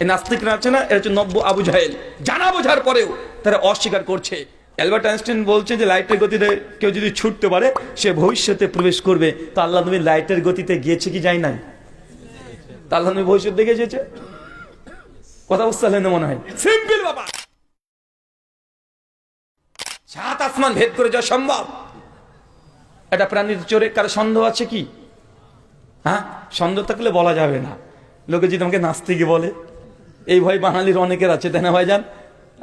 এই নাস্তিকরা আছে না এরা হচ্ছে নব্য আবু জাহেল। জানা বোঝার পরেও তারা অস্বীকার করছে। অ্যালবার্ট আইনস্টাইন বলছে যে লাইটের গতিতে কেউ যদি ছুটতে পারে, সে ভবিষ্যতে প্রবেশ করবে। তো আল্লাহ নবী লাইটের গতিতে গিয়েছে কি যায় নাই? তা আল্লাহ নবী ভবিষ্যৎ দেখে এসেছে কথা বুঝতে পারলেন মনে হয়? সিম্পল বাবা সাত আসমান ভেদ করে যাওয়া সম্ভব। এটা প্রাণীর চোরে কারও সন্দেহ আছে কি? হ্যাঁ? সন্দেহ থাকলে বলা যাবে না। লোকে যদি আমাকে নাস্তিকে বলে এই ভয় বাঙালির অনেকের আছে, তাই না ভাইজান?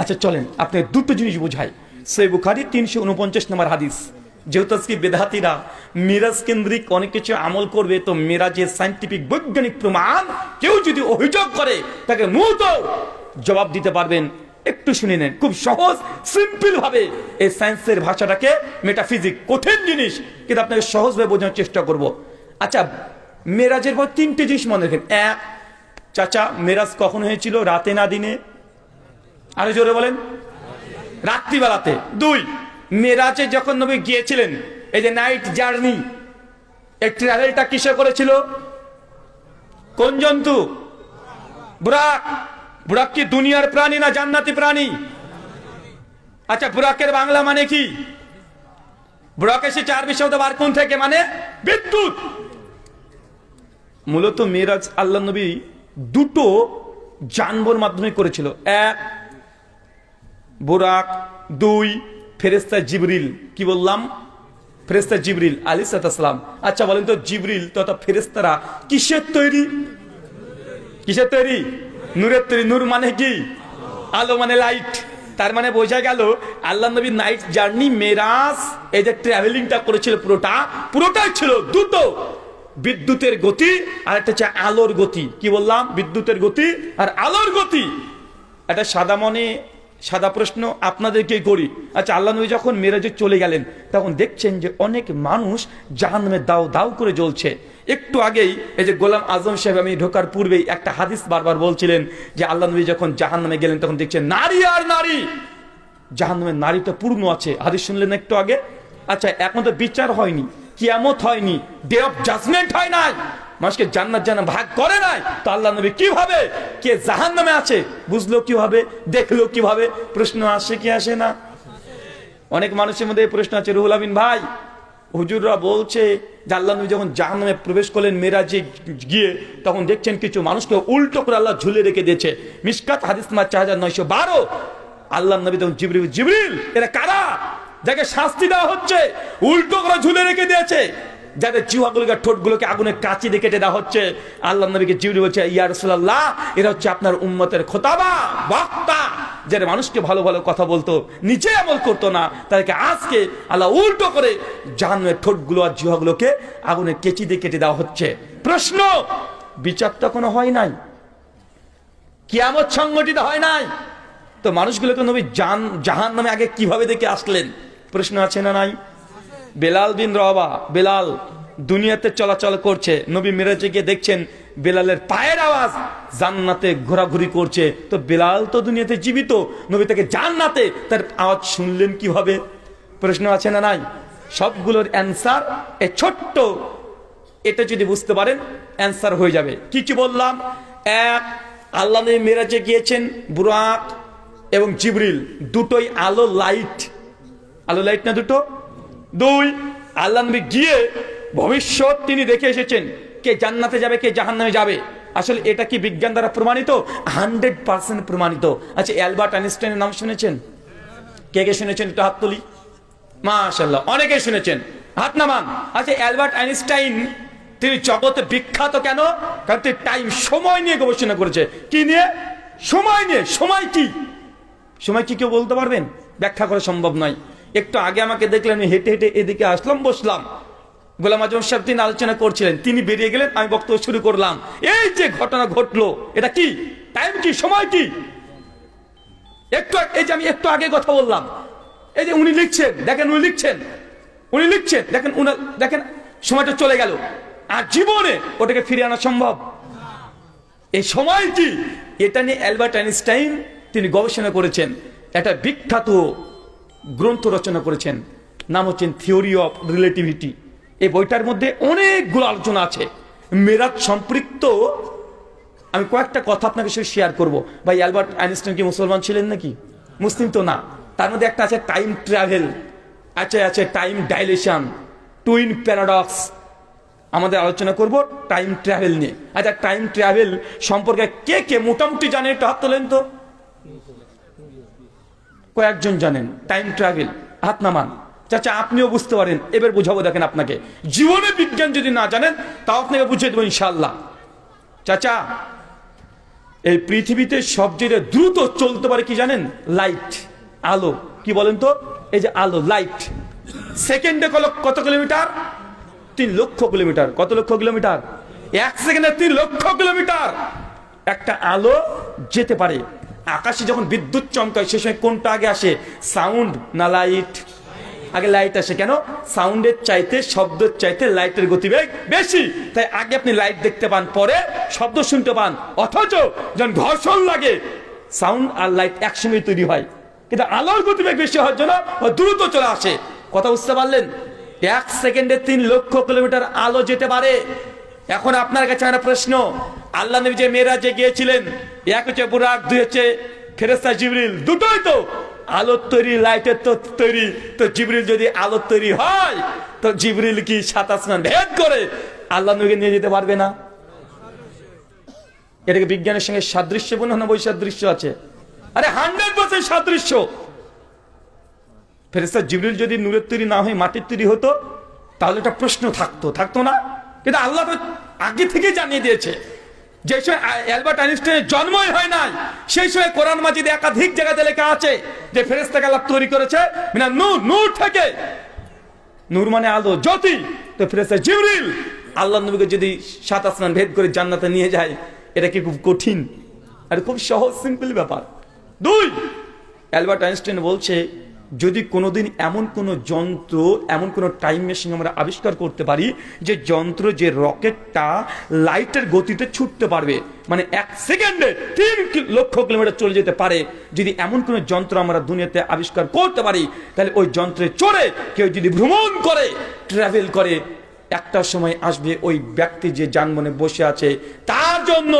আচ্ছা চলেন, আপনি দুটো জিনিস বোঝাই। সেই বুখারি তিনশো উনপঞ্চাশ নম্বর হাদিস। যেহেতু আজকে বেদাতিরা মিরাজ কেন্দ্রিক অনেক কিছু আমল করবে, তো মিরাজের সাইন্টিফিক বৈজ্ঞানিক প্রমাণ কেউ যদি অভিযোগ করে, তাকে মুহূর্ত জবাব দিতে পারবেন। একটু শুনে নেন, খুব সহজ সিম্পল ভাবে। এই সায়েন্সের ভাষাটাকে মেটাফিজিক কঠিন জিনিস, কিন্তু আপনাকে সহজভাবে বোঝানোর চেষ্টা করব। আচ্ছা মেরাজের পর তিনটে জিনিস মনে রাখেন। এক চাচা, মেরাজ কখন হয়েছিল? রাতে না দিনে? আরও জোরে বলেন। রাত্রিবেলাতে। দুই, মেরাজে যখন নবী গিয়েছিলেন, এই যে নাইট জার্নি এই ট্রাভেলটা কিসে করেছিল? কোন জন্তু? বুরাক। বুরাক কি দুনিয়ার প্রাণী না জান্নাতি প্রাণী? আচ্ছা বুরাকের বাংলা মানে কি? বুরাক এসে চার শব্দ বার কোন থেকে মানে? বিদ্যুৎ। মূলত মেরাজ আল্লাহ নবী দুটো জানবর মাধ্যমে করেছিল। এক, বোরাক, দুই ফেরেস্তা জিবরিল। কি বললাম? ফেরেস্তা জিবরিল আলী সাতাম আচ্ছা বলেন তো জিবরিল তথা ফেরেস্তারা কিসের তৈরি? কিসের তৈরি? নূরের তৈরি। নূর মানে কি? আলো মানে লাইট তার মানে বোঝা গেল, আল্লাহ নবী নাইট জার্নি মেরাজ, এই যে ট্রাভেলিংটা করেছিল পুরোটা, পুরোটাই ছিল দুটো। বিদ্যুতের গতি, আর একটা হচ্ছে আলোর গতি। কি বললাম? বিদ্যুতের গতি আর আলোর গতি। একটা সাদা মনে, সাদা প্রশ্ন আপনাদেরকে করি। আচ্ছা আল্লাহ নবী যখন মেরাজে চলে গেলেন, তখন দেখছেন যে অনেক মানুষ জাহান্নামে দাও দাও করে জ্বলছে। একটু আগেই এই যে গোলাম আজম সাহেব, আমি ঢোকার পূর্বেই একটা হাদিস বারবার বলছিলেন যে আল্লাহ নবী যখন জাহান্নামে গেলেন, তখন দেখছেন নারী আর নারী। জাহান্নামের নারী তো পূর্ণ আছে। হাদিস শুনলেন একটু আগে? আচ্ছা এখন তো বিচার হয়নি। কিয়ামত হয়নি ডে অফ জাজমেন্ট হয় নাই। মানুষকে জান্নাত জানা ভাগ করে নাই। তো আল্লাহ নবী কীভাবে? কে জাহান নামে আছে? বুঝলো কীভাবে? দেখল কীভাবে? প্রশ্ন আসে কি আসে না? অনেক মানুষের মধ্যে প্রশ্ন আছে, রুহুল আমিন ভাই, হুজুররা বলছে আল্লাহ নবী যখন জাহান নামে প্রবেশ করলেন মেরাজে গিয়ে, তখন দেখছেন কিছু মানুষকে উল্টো করে আল্লাহ ঝুলে রেখে দিয়েছে। মিসকাত হাদিস মার চার হাজার নয়শো বারো। আল্লাহ নবী তখন জিবরিল জিবরিল, এরা কারা? যাকে শাস্তি দেওয়া হচ্ছে, উল্টো করে ঝুলে রেখে দিয়েছে। যাদের জিহাগুলোকে ঠোঁটগুলোকে আগুনে কাঁচি দিয়ে কেটে দেওয়া হচ্ছে, আল্লাহ নবীকে জিবরি বলছে, ইয়া রাসূলুল্লাহ, এরা হচ্ছে আপনার উম্মতের খোতাবা, বক্তা। যারা মানুষকে ভালো ভালো কথা বলতো নিচে আমল করতো না, তাদেরকে আজকে আল্লাহ উল্টো করে জাহান্নামের ঠোঁটগুলো আর জিহাগুলোকে আগুনে কেচি দিয়ে কেটে দেওয়া হচ্ছে। প্রশ্ন, বিচার কোনো হয় নাই। কিয়ামত সংগঠিত হয় নাই। তো মানুষগুলোকে নবী জান জাহান নামে আগে কীভাবে দেখে আসলেন? প্রশ্ন আছে না নাই? বেলাল বিন রবা বেলাল দুনিয়াতে চলাচল করছে, নবী মেরাজে গিয়ে দেখছেন বেলালের পায়ের আওয়াজ জান্নাতে ঘোরাঘুরি করছে। তো বেলাল তো দুনিয়াতে জীবিত, নবী তাকে জান্নাতে, তার আওয়াজ শুনলেন কীভাবে? প্রশ্ন আছে না নাই? সবগুলোর অ্যান্সার এ ছোট্ট, এটা যদি বুঝতে পারেন, অ্যান্সার হয়ে যাবে। কি কি বললাম? এক, আল্লাহ মেরাজে গিয়েছেন বুরাক এবং জিবরিল, দুটোই আলো, লাইট। আলো লাইট না দুটো? দুই, আল্লাহ নবী গিয়ে ভবিষ্যৎ তিনি দেখে এসেছেন, কে জান্নাতে যাবে, কে জাহান্নামে যাবে। আসলে এটা কি বিজ্ঞান দ্বারা প্রমাণিত? হান্ড্রেড পার্সেন্ট প্রমাণিত। আচ্ছা অ্যালবার্ট আইনস্টাইনের নাম শুনেছেন? কে কে শুনেছেন? একটু হাত তুলি। মাশাল্লাহ অনেকে শুনেছেন। হাত নামান। আচ্ছা অ্যালবার্ট আইনস্টাইন, তিনি জগতে বিখ্যাত কেন? কারণ তিনি টাইম, সময় নিয়ে গবেষণা করেছে। কি নিয়ে? সময় নিয়ে। সময় কি? সময় কি কেউ বলতে পারবেন? ব্যাখ্যা করা সম্ভব নয়। একটু আগে আমাকে দেখলেন, আমি হেঁটে হেঁটে এদিকে আসলাম, বসলাম। গোলাম আজম সাহেব তিনি আলোচনা করছিলেন, তিনি বেরিয়ে গেলেন, আমি বক্তব্য শুরু করলাম। এই যে ঘটনা ঘটলো, এটা কি? টাইম কি? সময় কি? একটু এই যে আমি একটু আগে কথা বললাম। এই যে উনি লিখছেন, দেখেন উনি লিখছেন। উনি লিখছেন, দেখেন উনি দেখেন, সময়টা চলে গেল। আর জীবনে ওটাকে ফিরিয়ে আনা সম্ভব। এই সময় কি? এটা নিয়ে অ্যালবার্ট আইনস্টাইন তিনি গবেষণা করেছেন। একটা বিখ্যাত গ্রন্থ রচনা করেছেন। নাম হচ্ছেন থিওরি অফ রিলেটিভিটি এই বইটার মধ্যে অনেকগুলো আলোচনা আছে। মেরাজ সম্পৃক্ত। আমি কয়েকটা কথা আপনাকে সাথে শেয়ার করব। ভাই, অ্যালবার্ট আইনস্টাইন কি মুসলমান ছিলেন নাকি? মুসলিম তো না। তার মধ্যে একটা আছে টাইম ট্রাভেল আছে আছে টাইম ডাইলেশন টুইন প্যারাডক্স আমাদের আলোচনা করব টাইম ট্রাভেল নিয়ে। আচ্ছা টাইম ট্রাভেল সম্পর্কে কে কে মোটামুটি জানেন একটু হাত তোলেন তো? কয়েকজন জানেন টাইম ট্রাভেল হাত নামান। চাচা, আপনিও বুঝতে পারেন, এবার বুঝাবো দেখেন আপনাকে। জীবনে বিজ্ঞান যদি না জানেন, তাও আপনাকে বুঝিয়ে দেবো ইনশাল্লাহ চাচা, এই পৃথিবীতে সবচেয়ে দ্রুত চলতে পারে কি জানেন? লাইট আলো। কি বলেন তো? এই যে আলো লাইট সেকেন্ডে কত কিলোমিটার? তিন লক্ষ কিলোমিটার। কত লক্ষ কিলোমিটার? এক সেকেন্ডে তিন লক্ষ কিলোমিটার। একটা আলো যেতে পারে। আকাশে যখন বিদ্যুৎ চমকায়, সে সময় কোনটা আগে আসে? সাউন্ড না লাইট আগে লাইট আসে কেন? সাউন্ডের চাইতে, শব্দের চাইতে লাইটের গতিবেগ বেশি। তাই আগে আপনি লাইট দেখতে পান, পরে শব্দ শুনতে পান। অথচ যখন ঘর্ষণ লাগে সাউন্ড আর লাইট একসঙ্গে তৈরি হয়। কিন্তু আলোর গতিবেগ বেশি হওয়ার জন্য দ্রুত চলে আসে। কথা বুঝতে পারলেন? এক সেকেন্ডে তিন লক্ষ কিলোমিটার আলো যেতে পারে। এখন আপনার কাছে একটা প্রশ্ন। আল্লাহ নবী যে মেয়েরাজে গিয়েছিলেন, এক হচ্ছে বুরাক, দুই হচ্ছে ফেরেস্তা জিবরিল। দুটোই তো আলোর তৈরি, লাইটের তো তৈরি। তো জিবরিল যদি আলোর তৈরি হয়, তো জিবরিল কি সাত আসমান ভেদ করে আল্লাহ নবীকে নিয়ে যেতে পারবে না? এটাকে বিজ্ঞানের সঙ্গে সাদৃশ্যপূর্ণ না বৈসাদৃশ্য আছে? আরে হান্ড্রেড পার্সেন্ট সাদৃশ্য। ফেরেস্তা জিবরিল যদি নূরের তৈরি না হয়ে মাটির তৈরি হতো, তাহলে একটা প্রশ্ন থাকতো থাকতো না? কিন্তু আল্লাহ তো আগে থেকে জানিয়ে দিয়েছে, যে সময় অ্যালবার্ট আইনস্টাইনের জন্মই হয় নাই, সেই সময় কোরআন মাজিদে একাধিক জায়গাতে লেখা আছে যে ফেরেস্তাকে আল্লাহ তৈরি করেছে মানে নূর নূর থেকে। নূর মানে আলো, জ্যোতি। তো ফেরেস্তা জিবরিল, আল্লাহ নবীকে যদি সাত আসমান ভেদ করে জান্নাতে নিয়ে যায়, এটা কি খুব কঠিন? আর খুব সহজ সিম্পল ব্যাপার। দুই, অ্যালবার্ট আইনস্টাইন বলছে যদি কোনোদিন এমন কোনো যন্ত্র, এমন কোনো টাইম মেশিন আমরা আবিষ্কার করতে পারি, যে যন্ত্র, যে রকেটটা লাইটের গতিতে ছুটতে পারবে। মানে এক সেকেন্ডে তিন লক্ষ কিলোমিটার চলে যেতে পারে। যদি এমন কোনো যন্ত্র আমরা দুনিয়াতে আবিষ্কার করতে পারি, তাহলে ওই যন্ত্রে চড়ে কেউ যদি ভ্রমণ করে ট্রাভেল করে, একটা সময় আসবে ওই ব্যক্তি যে যানবাহনে বসে আছে, তার জন্য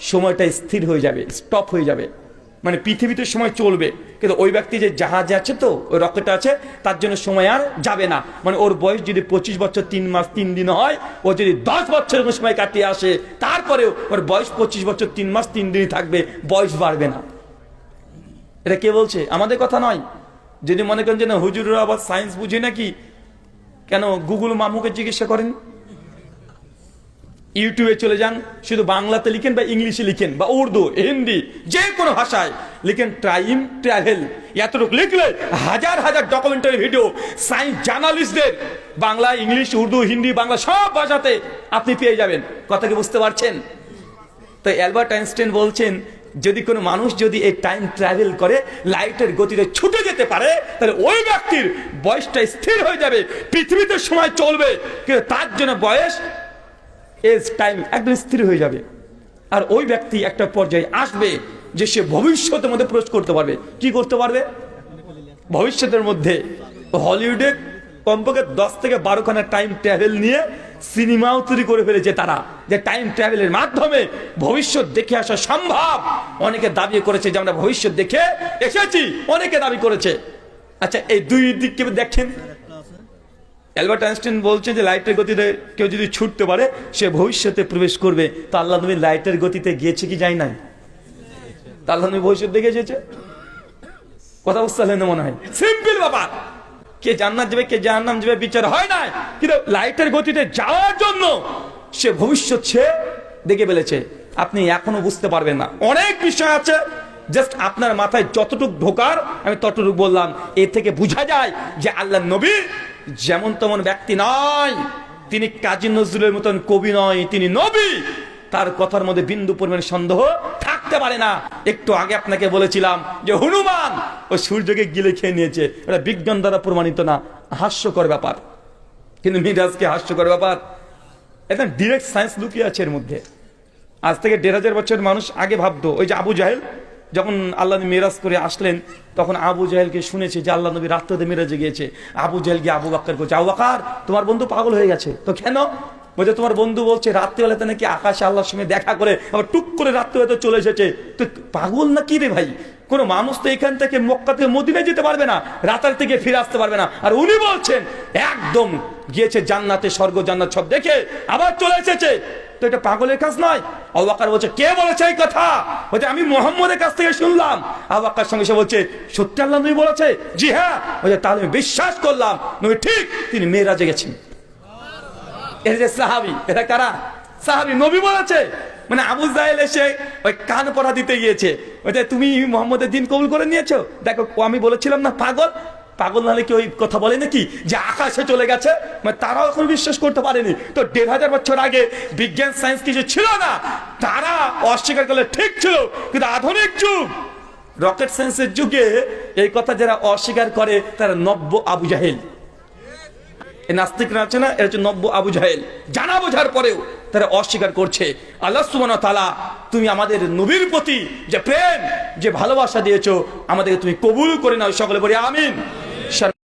সময়টা স্থির হয়ে যাবে স্টপ হয়ে যাবে। মানে পৃথিবীতে সময় চলবে। কিন্তু ওই ব্যক্তি যে জাহাজে আছে তো, ওই রকেট আছে, তার জন্য সময় আর যাবে না। মানে ওর বয়স যদি পঁচিশ বছর, তিন মাস, তিন দিন হয়, ও যদি দশ বছর সময় কাটিয়ে আসে, তারপরেও ওর বয়স পঁচিশ বছর, তিন মাস, তিন দিনই থাকবে, বয়স বাড়বে না। এটা কে বলছে? আমাদের কথা নয়। যদি মনে করেন যে না হুজুররা আবার সায়েন্স বুঝে নাকি, কেন গুগল মামুকে জিজ্ঞাসা করেন? ইউটিউবে চলে যান, শুধু বাংলাতে লিখেন বা ইংলিশে লিখেন বা উর্দু, হিন্দি, যে কোনো ভাষায় লিখেন টাইম ট্রাভেল এতটুকু লিখলে হাজার হাজার ডকুমেন্টারি ভিডিও সায়েন্স জার্নালিস্টদের বাংলা, ইংলিশ, উর্দু, হিন্দি, বাংলা সব ভাষাতে আপনি পেয়ে যাবেন। কথা কি বুঝতে পারছেন? তো অ্যালবার্ট আইনস্টাইন বলছেন, যদি কোনো মানুষ যদি এই টাইম ট্রাভেল করে লাইটের গতিতে ছুটে যেতে পারে, তাহলে ওই ব্যক্তির বয়সটা স্থির হয়ে যাবে, পৃথিবীতে সময় চলবে, কিন্তু তার জন্য বয়স এজ টাইম একদম স্থির হয়ে যাবে। আর ওই ব্যক্তি একটা পর্যায়ে আসবে যে সে ভবিষ্যতের মধ্যে প্রবেশ করতে পারবে। কি করতে পারবে? ভবিষ্যতের মধ্যে হলিউডে কমপক্ষে দশ থেকে বারোখানা টাইম ট্রাভেল নিয়ে সিনেমাও তৈরি করে ফেলেছে তারা। যে টাইম ট্রাভেলের মাধ্যমে ভবিষ্যৎ দেখে আসা সম্ভব। অনেকে দাবি করেছে যে আমরা ভবিষ্যৎ দেখে এসেছি। অনেকে দাবি করেছে। আচ্ছা এই দুই দিক কেউ দেখেন? অ্যালবার্ট আইনস্টাইন বলছে যে লাইটের গতিতে কেউ যদি ছুটতে পারে, সে ভবিষ্যতে প্রবেশ করবে। তো আল্লাহ নবী লাইটের গতিতে গিয়েছে কি যায় নাই? তা আল্লাহ নবী ভবিষ্যৎ দেখে এসেছে কথা বুঝতে পারলেন মনে হয়? সিম্পল ব্যাপার। কে জান্নাত যাবে, কে জাহান্নাম যাবে, বিচার হয় না কিন্তু লাইটের গতিতে যাওয়ার জন্য সে ভবিষ্যৎ সে দেখে ফেলেছে। আপনি এখনও বুঝতে পারবেন না। অনেক বিষয় আছে জাস্ট আপনার মাথায় যতটুক ঢোকার, আমি ততটুক বললাম। এ থেকে বোঝা যায় যে আল্লাহ নবী যেমন তেমন ব্যক্তি নয় তিনি কাজী নজরুলের মতন কবি নয়, তিনি নবী। তার কথার মধ্যে বিন্দু পরিমাণ সন্দেহ থাকতে পারে না। একটু আগে আপনাকে বলেছিলাম যে, হনুমান, ও সূর্যকে গিলে খেয়ে নিয়েছে। এটা বিজ্ঞান দ্বারা প্রমাণিত না। হাস্যকর ব্যাপার। কিন্তু মিরাজকে হাস্যকর ব্যাপার। একদম ডিরেক্ট সায়েন্স লুকিয়ে আছে এর মধ্যে। আজ থেকে দেড় হাজার বছর মানুষ আগে ভাবতো, ওই যে আবু জাহেল যখন আল্লাহ মেরাজ করে আসলেন, তখন আবু জাহেলকে শুনেছে যে আল্লাহ নবী রাত্রে মেরাজে গিয়েছে। আবু জাহেল গিয়ে আবু বাক্কার করছে আবু বাক্কার, তোমার বন্ধু পাগল হয়ে গেছে। তো কেন? বলছে, তোমার বন্ধু বলছে রাত্রিবেলাতে নাকি আকাশে আল্লাহর সঙ্গে দেখা করে আবার টুক করে রাত্রিবেলাতে চলে এসেছে। তো পাগল না কি রে ভাই? কোনো মানুষ তো এখান থেকে মক্কা থেকে মদিনায় যেতে পারবে না, রাতার থেকে ফিরে আসতে পারবে না। আর উনি বলছেন, একদম গিয়েছে জান্নাতে, স্বর্গ জান্নাত সব দেখে আবার চলে এসেছে। তো এটা পাগলের কাজ নয়। আবাকার বলছে, কে বলেছে এই কথা? বলছে, আমি মোহাম্মদের কাছ থেকে শুনলাম। আবাকার সঙ্গে সে বলছে, সত্যি আল্লাহ নবী বলেছে? জি হ্যাঁ। বলছে, তাহলে আমি বিশ্বাস করলাম। নবী ঠিক তিনি মেয়েরাজে গেছেন। এর যে সাহাবি, এরা কারা? সাহাবি নবী বলেছে। মানে আবু জাহেল এসে ওই কান পড়া দিতে গিয়েছে। ওইটা তুমি মোহাম্মদের দিন কবুল করে নিয়েছো? দেখো আমি বলেছিলাম না পাগল? পাগল নাহলে কি ওই কথা বলে নাকি? যে আকাশে চলে গেছে মানে তারাও এখন বিশ্বাস করতে পারেনি। তো দেড় হাজার বছর আগে বিজ্ঞান সায়েন্স কিছু ছিল না। তারা অস্বীকার করলে ঠিক ছিল, কিন্তু আধুনিক যুগ রকেট সায়েন্সের যুগে এই কথা যারা অস্বীকার করে, তারা নব্য আবু জাহেল। এই নাস্তিকরা আছে না? এরা হচ্ছে নব্য আবু জাহেল। জানা বোঝার পরেও তারা অস্বীকার করছে। আল্লাহ সুবহানাহু ওয়া তাআলা, তুমি আমাদের নবীর প্রতি যে প্রেম, যে ভালোবাসা দিয়েছ, আমাদেরকে তুমি কবুল করে নাও সকলে বলি, আমিন।